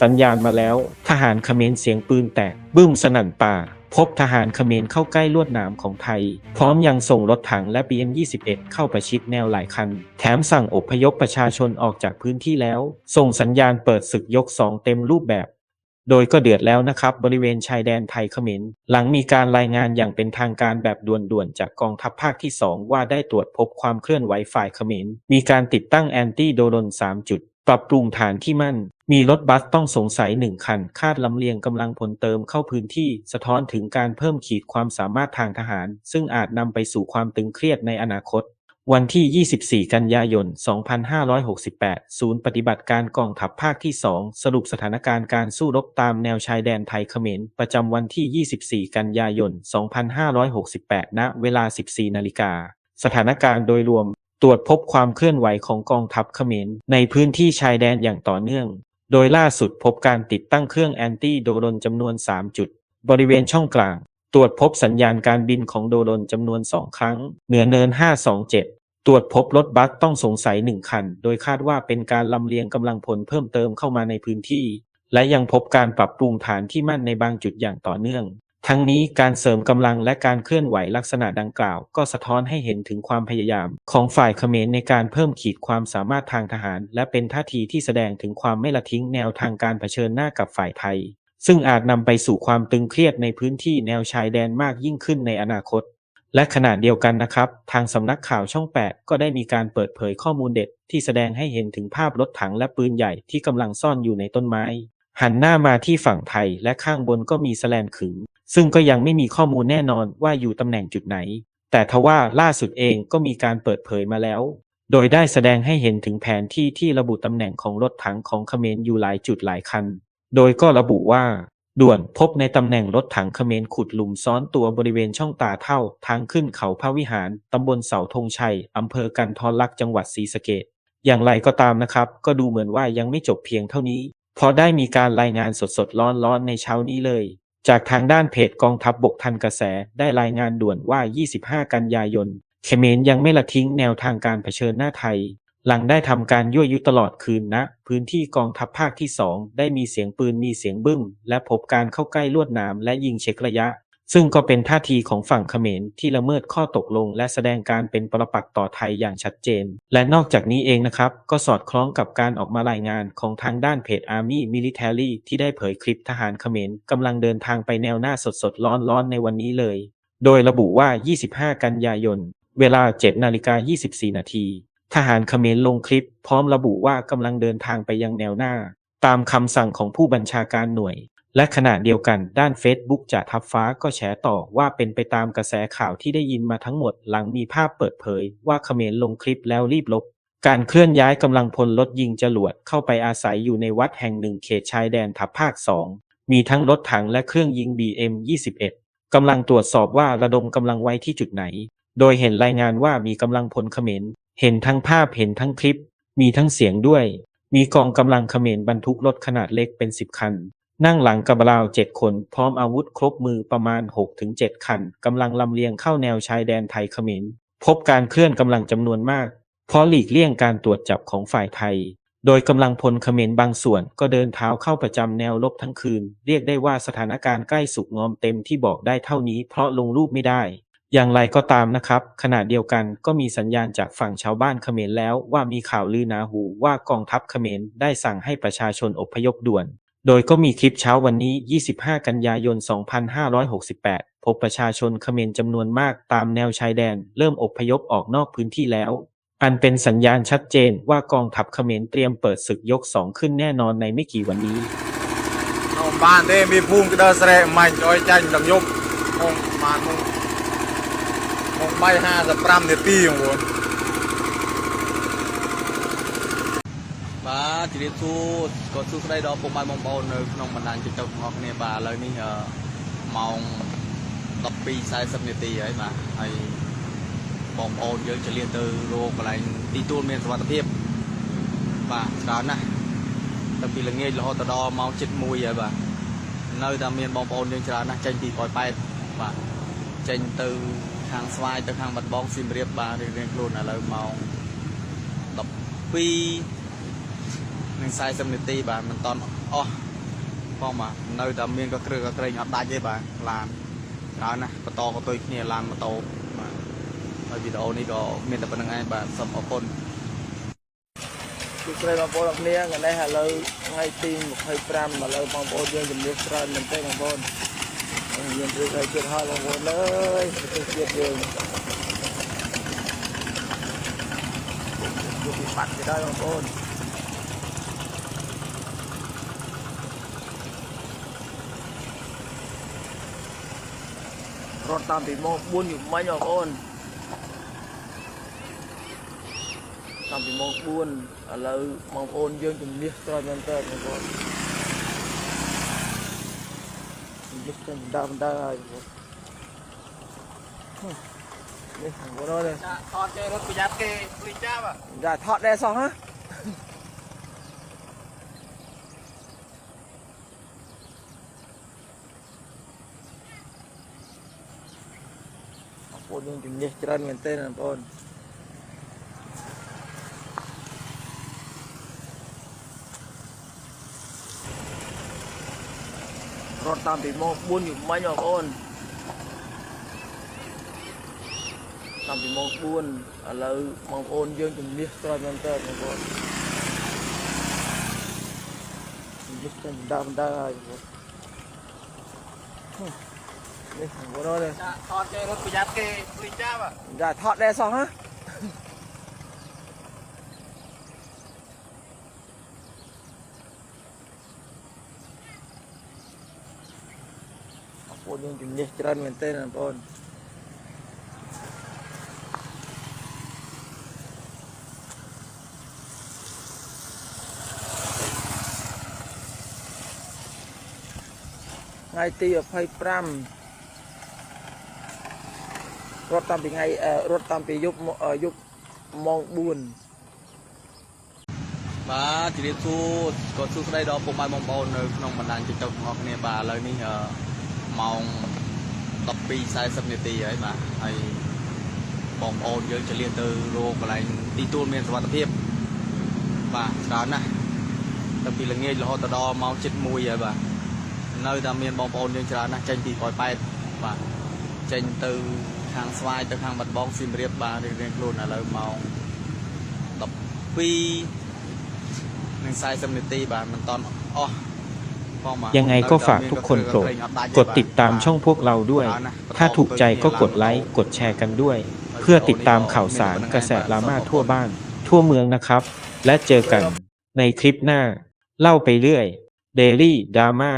สัญญาณมาแล้ว ทหารเขมรเสียงปืนแตก บึ้มสนั่นป่า พบทหารเขมรเข้าใกล้ลวดหนามของไทย พร้อมยังส่งรถถังและ BM21 เข้าประชิดแนวหลายคัน แถมสั่งอพยพประชาชนออกจากพื้นที่แล้ว ส่งสัญญาณเปิดศึกยกสองเต็มรูปแบบ โดยก็เดือดแล้วนะครับบริเวณชายแดนไทยเขมรหลังมีการรายงานอย่างเป็นทางการแบบด่วนๆจากกองทัพภาคที่ 2 ว่าได้ตรวจพบความเคลื่อนไหวฝ่ายเขมรมีการติดตั้งแอนตี้โดรน3จุด ปรับปรุงฐานที่มั่น มีรถบัสต้องสงสัยหนึ่งคัน คาดลำเลียงกำลังพลเติมเข้าพื้นที่ สะท้อนถึงการเพิ่มขีดความสามารถทางทหาร ซึ่งอาจนำไปสู่ความตึงเครียดในอนาคต วันที่ 24 กันยายน 2568 ศูนย์ปฏิบัติการกองทัพภาคที่ 2 สรุปสถานการณ์การสู้รบตามแนวชายแดนไทยเขมร ประจำวันที่ 24 กันยายน 2568 ณ เวลา 14 นาฬิกาสถานการณ์โดยรวม ตรวจพบความเคลื่อนไหวของกองทัพเขมรในพื้นที่ชายแดนอย่างต่อเนื่อง โดยล่าสุดพบการติดตั้งเครื่องแอนตี้โดรนจำนวน 3 จุด บริเวณช่องกลาง ตรวจพบสัญญาณการบินของโดรนจำนวน 2 ครั้ง เหนือเนิน 527ตรวจพบรถบัสต้องสงสัย1คัน โดยคาดว่าเป็นการลำเลียงกำลังพลเพิ่มเติมเข้ามาในพื้นที่ และยังพบการปรับปรุงฐานที่มั่นในบางจุดอย่างต่อเนื่อง ทั้งนี้การเสริมกำลังและการเคลื่อนไหวลักษณะดังกล่าว ก็สะท้อนให้เห็นถึงความพยายาม ของฝ่ายเขมรในการเพิ่มขีดความสามารถทางทหาร และเป็นท่าทีที่แสดงถึงความไม่ละทิ้งแนวทางการเผชิญหน้ากับฝ่ายไทย ซึ่งอาจนำไปสู่ความตึงเครียดในพื้นที่แนวชายแดนมากยิ่งขึ้นในอนาคต และขณะเดียวกันนะครับ ทางสำนักข่าวช่อง 8 ก็ได้มีการเปิดเผยข้อมูลเด็ด ที่แสดงให้เห็นถึงภาพรถถังและปืนใหญ่ที่กำลังซ่อนอยู่ในต้นไม้ หันหน้ามาที่ฝั่งไทยและข้างบนก็มีแสแลนขึง ซึ่งก็ยังไม่มีข้อมูลแน่นอนว่าอยู่ตำแหน่งจุดไหน แต่ทว่าล่าสุดเองก็มีการเปิดเผยมาแล้ว โดยได้แสดงให้เห็นถึงแผนที่ที่ระบุตำแหน่งของรถถังของเขมรอยู่หลายจุดหลายคัน โดยก็ระบุว่าด่วนพบในตำแหน่งรถถังเขมรขุดหลุมซ้อนตัวบริเวณช่องตาเท่าทางขึ้นเขาพระวิหาร ตำบลเสาธงชัย อำเภอกันทรลักษณ์จังหวัดศรีสะเกษอย่างไรก็ตามนะครับ ก็ดูเหมือนว่ายังไม่จบเพียงเท่านี้ เพราะได้มีการรายงานสดๆร้อนๆในเช้านี้เลย จากทางด้านเพจกองทัพบบกทันกระแสได้รายงานด่วนว่า 25 กันยายน เขมรยังไม่ละทิ้งแนวทางการเผชิญหน้าไทย หลังได้ทำการยั่วยุตลอดคืนณพื้นที่กองทัพภาคที่ 2 ได้มีเสียงปืนมีเสียงบึ้ม และพบการเข้าใกล้ลวดหนามและยิงเช็กระยะ ซึ่งก็เป็นท่าทีของฝั่งเขมรที่ละเมิดข้อตกลง และแสดงการเป็นปรปักษ์ต่อไทยอย่างชัดเจน และนอกจากนี้เองนะครับ ก็สอดคล้องกับการออกมารายงานของทางด้านเพจ Army Military ที่ได้เผยคลิปทหารเขมรกำลังเดินทางไปแนวหน้าสดๆร้อนๆในวันนี้เลย โดยระบุว่า 25 กันยายน เวลา 7นาฬิกา24 นาทีทหารเขมรลงคลิป พร้อมระบุว่ากำลังเดินทางไปยังแนวหน้า ตามคำสั่งของผู้บัญชาการหน่วย และขณะเดียวกันด้าน Facebook จ่าทัพฟ้าก็แฉต่อว่าเป็นไปตามกระแสข่าวที่ได้ยินมาทั้งหมดหลังมีภาพเปิดเผยว่าเขมรลงคลิปแล้วรีบลบ การเคลื่อนย้ายกำลังพลรถยิงจรวดเข้าไปอาศัยอยู่ในวัดแห่งหนึ่งเขตชายแดนทัพภาค2มีทั้งรถถังและเครื่องยิง BM21 กำลังตรวจสอบว่าระดมกำลังไว้ที่จุดไหน โดยเห็นรายงานว่ามีกำลังพลเขมร เห็นทั้งภาพเห็นทั้งคลิป มีทั้งเสียงด้วย มีกองกำลังเขมรบรรทุกรถขนาดเล็กเป็นสิบคัน นั่งหลังกับราวเจ็ดคน พร้อมอาวุธครบมือประมาณ6-7คันกำลังลำเลียงเข้าแนวชายแดนไทยเขมรพบการเคลื่อนกำลังจำนวนมาก เพราะหลีกเลี่ยงการตรวจจับของฝ่ายไทย โดยกำลังพลเขมรบางส่วนก็เดินเท้าเข้าประจำแนวรบทั้งคืน เรียกได้ว่าสถานการณ์ใกล้สุกงอมเต็มที่บอกได้เท่านี้เพราะลงรูปไม่ได้ อย่างไรก็ตามนะครับ ขณะเดียวกันก็มีสัญญาณจากฝั่งชาวบ้านเขมรแล้วว่ามีข่าวลือนาหูว่ากองทัพเขมรได้สั่งให้ประชาชนอพยพด่วน โดยก็มีคลิปเช้าวันนี้ 25 กันยายน 2568 พบประชาชนเขมรจำนวนมากตามแนวชายแดน เริ่มอพยพออกนอกพื้นที่แล้ว อันเป็นสัญญาณชัดเจนว่ากองทัพเขมรเตรียมเปิดศึกยกสองขึ้นแน่นอนในไม่กี่วันนี้บ้านเด้มีพุ่งเดินแสงมันจอยจันดังยุบมงมานมงมงใบห้าสับปรามเนตีของผม បាទជម្រាបសួរក៏សួស្តីដល់ពុកម៉ែបងប្អូននៅក្នុងបណ្ដាញ TikTok ទាំងអស់គ្នាបាទឥឡូវនេះអឺម៉ោង12:40នាទីហើយបាទហើយបងប្អូនយើងចលៀនទៅរកកន្លែងទីទួលមានសុវត្ថិភាពបាទច្រើនណាស់តាំងពីល្ងាចរហូតដល់ម៉ោង7:01ហើយបាទនៅតែមានបងប្អូនយើងច្រើនណាស់ចេញពីប៉ោយប៉ែតបាទចេញទៅខាងស្វាយទៅខាងបាត់បងសៀមរាបបាទរៀងៗខ្លួនឥឡូវម៉ោង12 នឹង40នាទីបាទមិនតន់អស់បងបាទនៅតែមានក៏គ្រឿក៏ក្រែងអត់ដាច់ទេបាទឡានច្រើនណាស់បន្តក៏ទុយគ្នាឡានម៉ូតូបាទហើយវីដេអូនេះក៏មានតែប៉ុណ្្នឹងឯងបាទសូមអរគុណគឺស្រីបងប្អូនអរគ្នាថ្ងៃនេះឥឡូវថ្ងៃទី25ឥឡូវបងប្អូនយើងជំរាបច្រើនមែនទេបងប្អូនយើងរៀនរឿងឲ្យជឿហើយបងប្អូនអើយប្រទេសជាតិយើងយកពីបាត់ទៅដល់បងប្អូន รถตามติดโมบุญอยู่ไม่หรอกอนตามติดโมบุญแล้วมองโอนยื่นจุ่มเลี้ยตรอยมันเตอร์มันก็ยึดกันดามได้นี่ผมก็ได้เลยถอดเจอรถประหยัดเกลีจ้าป่ะอย่าถอดแดดสองฮะ po yung Dingyestran maintenance po. rotambi mo, bun yung manyo po. Tampi mo, bun. Alaw, mga po yung Dingyestran maintenance po. Dam-dam. Hmm. នេះបងអូននេះថតគេរត់ប្រយ័ត្នគេព្រីចាប់ចាថតដែរសោះហ៎ពួកយើងជំនះច្រើនមែនទេណាបងអូនថ្ងៃទី25 រត់តាមពីថ្ងៃអឺរត់តាមពីយប់មកអឺយប់ម៉ោង4បាទជម្រាបសួរក៏សួស្តីដល់ពុកម៉ែបងប្អូននៅក្នុងបណ្ដាញ TikTok ទាំងអស់គ្នាបាទឥឡូវនេះអឺម៉ោង12:40នាទីហើយបាទហើយបងប្អូនយើងចលៀនទៅរកកន្លែងទីទួលមានសុវត្ថិភាពបាទច្រើនណាស់តាំងពីល្ងាចរហូតដល់ម៉ោង7:01ហើយបាទនៅតែមានបងប្អូនយើងច្រើនណាស់ចេញពីប៉ោយប៉ែតបាទចេញទៅ ខាងស្វាយទៅខាងបាត់បងសៀមរាបបាទរៀងៗខ្លួនឥឡូវម៉ោង12 នឹង40នាទីបាទមិនតន់អស់បងបាទ ยังไงก็ฝากทุกคนโปรดกดติดตามช่องพวกเราด้วย ถ้าถูกใจก็กดไลค์ กดแชร์กันด้วย เพื่อติดตามข่าวสารกระแสดราม่าทั่วบ้าน ทั่วเมืองนะครับ และเจอกันในคลิปหน้า เล่าไปเรื่อย Daily Drama